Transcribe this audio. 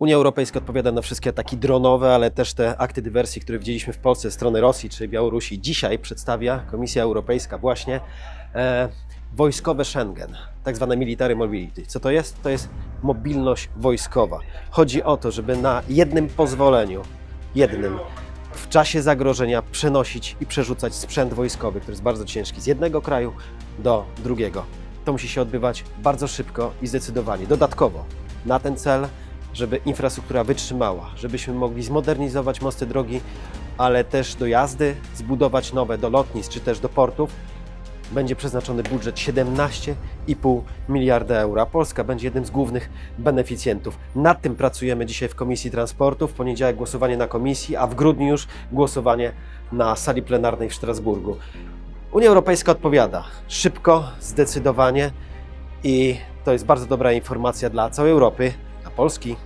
Unia Europejska odpowiada na wszystkie ataki dronowe, ale też te akty dywersji, które widzieliśmy w Polsce ze strony Rosji czy Białorusi. Dzisiaj przedstawia Komisja Europejska właśnie e, wojskowe Schengen, tak zwane military mobility. Co to jest? To jest mobilność wojskowa. Chodzi o to, żeby na jednym pozwoleniu, jednym, w czasie zagrożenia przenosić i przerzucać sprzęt wojskowy, który jest bardzo ciężki, z jednego kraju do drugiego. To musi się odbywać bardzo szybko i zdecydowanie. Dodatkowo na ten cel, żeby infrastruktura wytrzymała, żebyśmy mogli zmodernizować mosty drogi, ale też do jazdy, zbudować nowe do lotnisk czy też do portów, będzie przeznaczony budżet 17,5 miliarda euro. Polska będzie jednym z głównych beneficjentów. Nad tym pracujemy dzisiaj w Komisji Transportu. W poniedziałek głosowanie na komisji, a w grudniu już głosowanie na sali plenarnej w Strasburgu. Unia Europejska odpowiada szybko, zdecydowanie i to jest bardzo dobra informacja dla całej Europy, Polski,